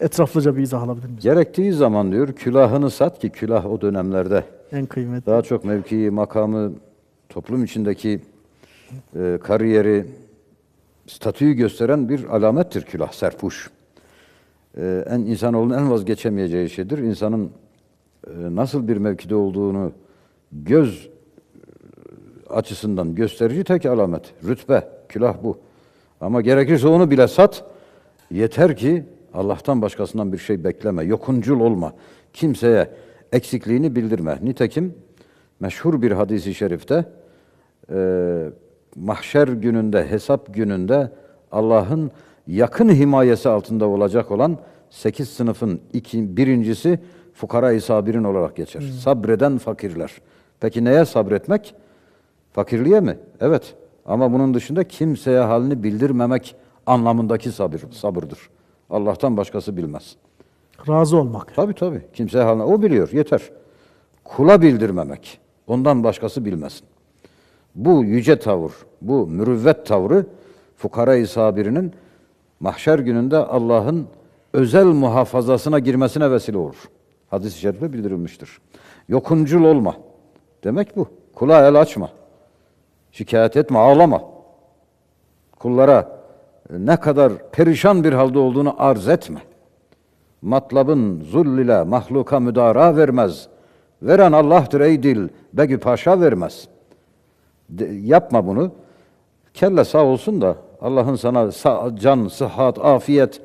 Etraflıca bir izah alabilir miyiz? Gerektiği zaman diyor külahını sat ki külah o dönemlerde En kıymetli. daha çok mevkii, makamı, toplum içindeki e, kariyeri, statüyü gösteren bir alamettir külah, serpuş. E, en insanoğlunun en vazgeçemeyeceği şeydir. İnsanın e, nasıl bir mevkide olduğunu göz e, açısından gösterici tek alamet. Rütbe, külah bu. Ama gerekirse onu bile sat. Yeter ki Allah'tan başkasından bir şey bekleme. Yokuncul olma. Kimseye eksikliğini bildirme. Nitekim meşhur bir hadisi şerifte e, mahşer gününde, hesap gününde Allah'ın yakın himayesi altında olacak olan sekiz sınıfın iki, birincisi fukara-i sabirin olarak geçer. Sabreden fakirler. Peki neye sabretmek? Fakirliğe mi? Evet. Ama bunun dışında kimseye halini bildirmemek anlamındaki sabır, sabırdır. Allah'tan başkası bilmez. Razı olmak. Tabii tabii. Kimseye halini o biliyor. Yeter. Kula bildirmemek. Ondan başkası bilmesin. Bu yüce tavır, bu mürüvvet tavrı fukara-i sabirinin mahşer gününde Allah'ın özel muhafazasına girmesine vesile olur. Hadis-i şerifte bildirilmiştir. Yokuncul olma. Demek bu. Kula el açma. Şikayet etme, ağlama. Kullara ne kadar perişan bir halde olduğunu arz etme. Matlabın zull ile mahluka müdara vermez. Veren Allah'tır ey dil, begü paşa vermez. De- yapma bunu. Kelle sağ olsun da Allah'ın sana sa- can, sıhhat, afiyet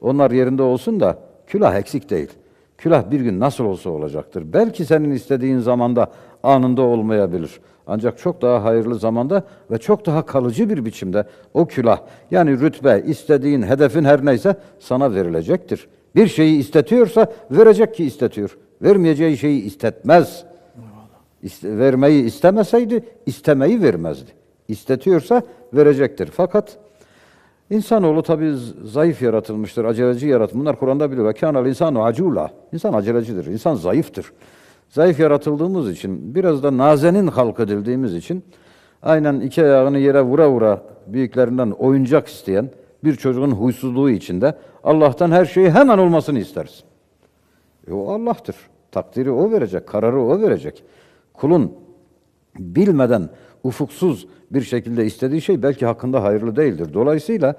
onlar yerinde olsun da külah eksik değil. Külah bir gün nasıl olsa olacaktır. Belki senin istediğin zamanda anında olmayabilir. Ancak çok daha hayırlı zamanda ve çok daha kalıcı bir biçimde o külah yani rütbe istediğin hedefin her neyse sana verilecektir. Bir şeyi istetiyorsa verecek ki istetiyor. Vermeyeceği şeyi istetmez. İste- vermeyi istemeseydi istemeyi vermezdi. İstetiyorsa verecektir. Fakat insanoğlu tabii z- zayıf yaratılmıştır, aceleci yaratılmış. Bunlar Kur'an'da biliyor. Kânel insanu acula. İnsan acelecidir, insan zayıftır. Zayıf yaratıldığımız için, biraz da nazenin halk edildiğimiz için aynen iki ayağını yere vura vura büyüklerinden oyuncak isteyen bir çocuğun huysuzluğu içinde Allah'tan her şeyi hemen olmasını isteriz. E o Allah'tır. Takdiri o verecek, kararı o verecek. Kulun bilmeden ufuksuz bir şekilde istediği şey belki hakkında hayırlı değildir. Dolayısıyla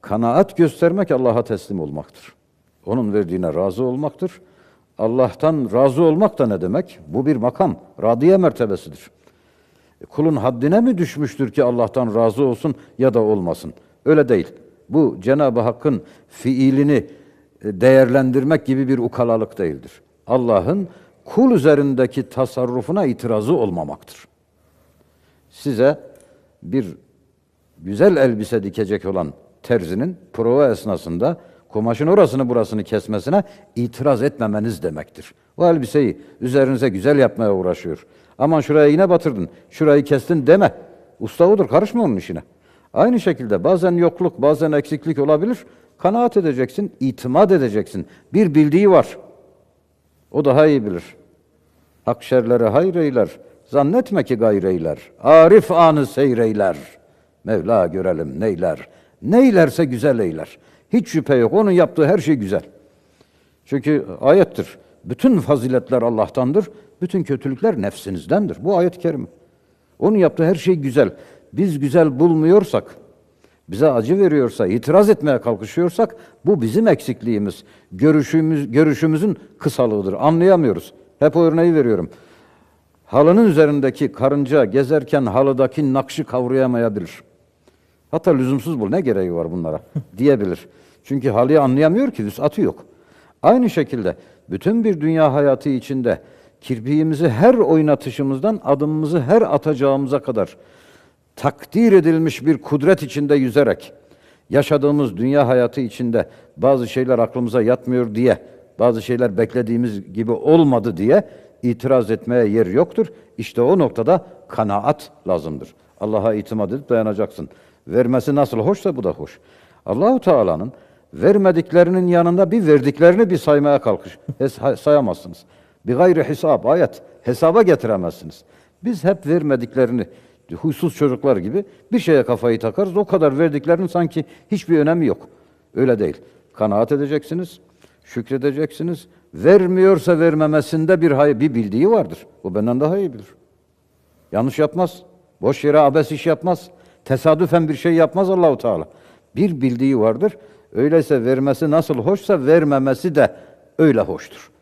kanaat göstermek Allah'a teslim olmaktır. Onun verdiğine razı olmaktır. Allah'tan razı olmak da ne demek? Bu bir makam, radiye mertebesidir. E, Kulun haddine mi düşmüştür ki Allah'tan razı olsun ya da olmasın? Öyle değil. Bu Cenab-ı Hakk'ın fiilini e, değerlendirmek gibi bir ukalalık değildir. Allah'ın kul üzerindeki tasarrufuna itirazı olmamaktır. Size bir güzel elbise dikecek olan terzinin prova esnasında kumaşın orasını burasını kesmesine itiraz etmemeniz demektir. O elbiseyi üzerinize güzel yapmaya uğraşıyor. Aman şuraya iğne batırdın, şurayı kestin deme. Usta odur, karışma onun işine. Aynı şekilde bazen yokluk, bazen eksiklik olabilir. Kanaat edeceksin, itimat edeceksin. Bir bildiği var. O daha iyi bilir. Hak şerleri hayreyler. Zannetme ki gayreyler. Arif anı seyreyler. Mevla görelim neyler. Neylerse güzel eyler. Hiç şüphe yok. Onun yaptığı her şey güzel. Çünkü ayettir. Bütün faziletler Allah'tandır. Bütün kötülükler nefsinizdendir. Bu ayet-i kerime. Onun yaptığı her şey güzel. Biz güzel bulmuyorsak, bize acı veriyorsa, itiraz etmeye kalkışıyorsak bu bizim eksikliğimiz. Görüşümüz, görüşümüzün kısalığıdır. Anlayamıyoruz. Hep o örneği veriyorum. Halının üzerindeki karınca gezerken halıdaki nakşı kavrayamayabilir. Hatta lüzumsuz bu. Ne gereği var bunlara? diyebilir. Çünkü halıyı anlayamıyor ki vüsatı yok. Aynı şekilde bütün bir dünya hayatı içinde kirpiğimizi her oynatışımızdan adımımızı her atacağımıza kadar takdir edilmiş bir kudret içinde yüzerek yaşadığımız dünya hayatı içinde bazı şeyler aklımıza yatmıyor diye, bazı şeyler beklediğimiz gibi olmadı diye itiraz etmeye yer yoktur. İşte o noktada kanaat lazımdır. Allah'a itimat edip dayanacaksın. Vermesi nasıl hoşsa bu da hoş. Allahu Teala'nın vermediklerinin yanında bir verdiklerini bir saymaya kalkış. Sayamazsınız. Bir gayri hesap ayet. Hesaba getiremezsiniz. Biz hep vermediklerini huysuz çocuklar gibi bir şeye kafayı takarız. O kadar verdiklerinin sanki hiçbir önemi yok. Öyle değil. Kanaat edeceksiniz. Şükredeceksiniz. Vermiyorsa vermemesinde bir hay bir bildiği vardır. O benden daha iyi bilir. Yanlış yapmaz. Boş yere abes iş yapmaz. Tesadüfen bir şey yapmaz Allahu Teala. Bir bildiği vardır. Öyleyse vermesi nasıl hoşsa vermemesi de öyle hoştur.